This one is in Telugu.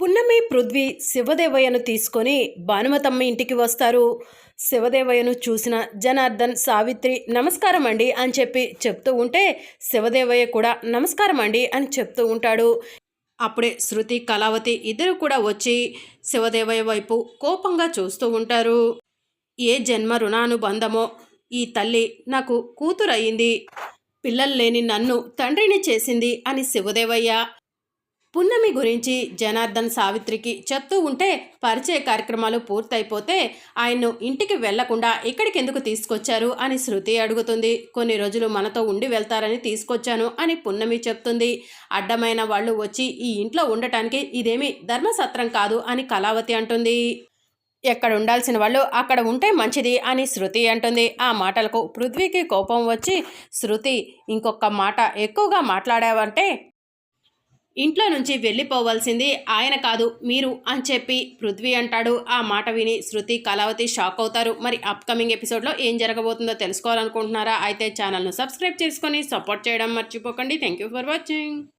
పున్నమి పృథ్వీ శివదేవయ్యను తీసుకొని భానుమతమ్మ ఇంటికి వస్తారు. శివదేవయ్యను చూసిన జనార్దన్ సావిత్రి నమస్కారం అండి అని చెప్పి చెప్తూ ఉంటే శివదేవయ్య కూడా నమస్కారం అండి అని చెప్తూ ఉంటాడు. అప్పుడే శృతి కళావతి ఇద్దరు కూడా వచ్చి శివదేవయ్య వైపు కోపంగా చూస్తూ ఉంటారు. ఏ జన్మ రుణానుబంధమో ఈ తల్లి నాకు కూతురయ్యింది పిల్లలు లేని నన్ను తండ్రిని చేసింది అని శివదేవయ్య. పున్నమి గురించి జనార్దన్ సావిత్రికి చెప్తూ ఉంటే పరిచయ కార్యక్రమాలు పూర్తయిపోతే ఆయన్ను ఇంటికి వెళ్ళకుండా ఇక్కడికి ఎందుకు తీసుకొచ్చారు అని శృతి అడుగుతుంది. కొన్ని రోజులు మనతో ఉండి వెళ్తారని తీసుకొచ్చాను అని పున్నమి చెప్తుంది. అడ్డమైన వాళ్ళు వచ్చి ఈ ఇంట్లో ఉండటానికి ఇదేమి ధర్మసత్రం కాదు అని కళావతి అంటుంది. ఎక్కడ ఉండాల్సిన వాళ్ళు అక్కడ ఉంటే మంచిది అని శృతి అంటుంది. ఆ మాటలకు పృథ్వీకి కోపం వచ్చి శృతి ఇంకొక మాట ఎక్కువగా మాట్లాడావంటే ఇంట్లో నుంచి వెళ్ళిపోవాల్సింది ఆయన కాదు మీరు అని చెప్పి పృథ్వీ అంటాడు. ఆ మాట విని శృతి కళావతి షాక్ అవుతారు. మరి అప్కమింగ్ ఎపిసోడ్లో ఏం జరగబోతుందో తెలుసుకోవాలనుకుంటున్నారా? అయితే ఛానల్ను సబ్స్క్రైబ్ చేసుకొని సపోర్ట్ చేయడం మర్చిపోకండి. Thank you for watching